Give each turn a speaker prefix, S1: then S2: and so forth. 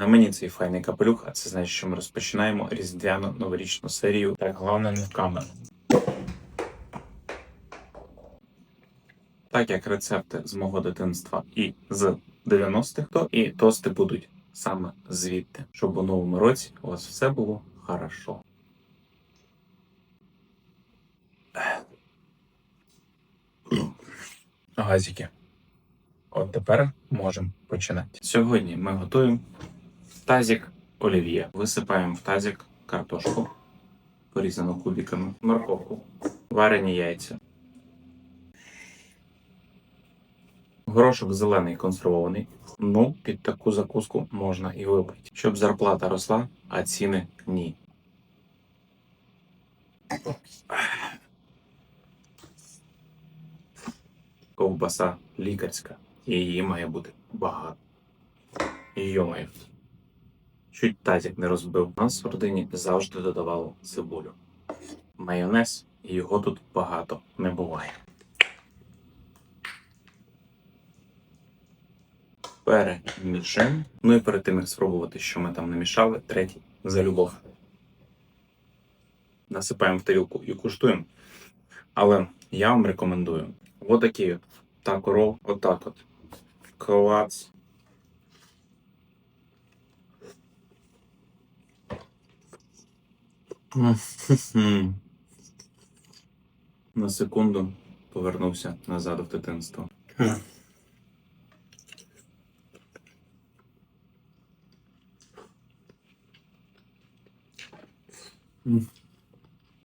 S1: На мені цей файний капелюх, а це значить, що ми розпочинаємо різдвяну новорічну серію. Так, головне не в камеру. Так як рецепти з мого дитинства і з 90-х, то і тости будуть саме звідти, щоб у новому році у вас все було хорошо. Газики. От тепер можемо починати. Сьогодні ми готуємо тазик олів'є. Висипаємо в тазик картошку, порізану кубиками, морковку, варені яйця. Горошок зелений консервований. Ну, під таку закуску можна і вибити. Щоб зарплата росла, а ціни ні. Ковбаса лікарська. Її має бути багато. Йомаю. Чуть тазик не розбив. Нас в родині завжди додавало цибулю. Майонез, і його тут багато не буває. Перемішаємо. Ну і перед тим, як спробувати, що ми там намішали, третій за любов. Насипаємо в тарілку і куштуємо. Але я вам рекомендую отакий от тако рол, отак от. Клац. На секунду повернувся назад в дитинство. М.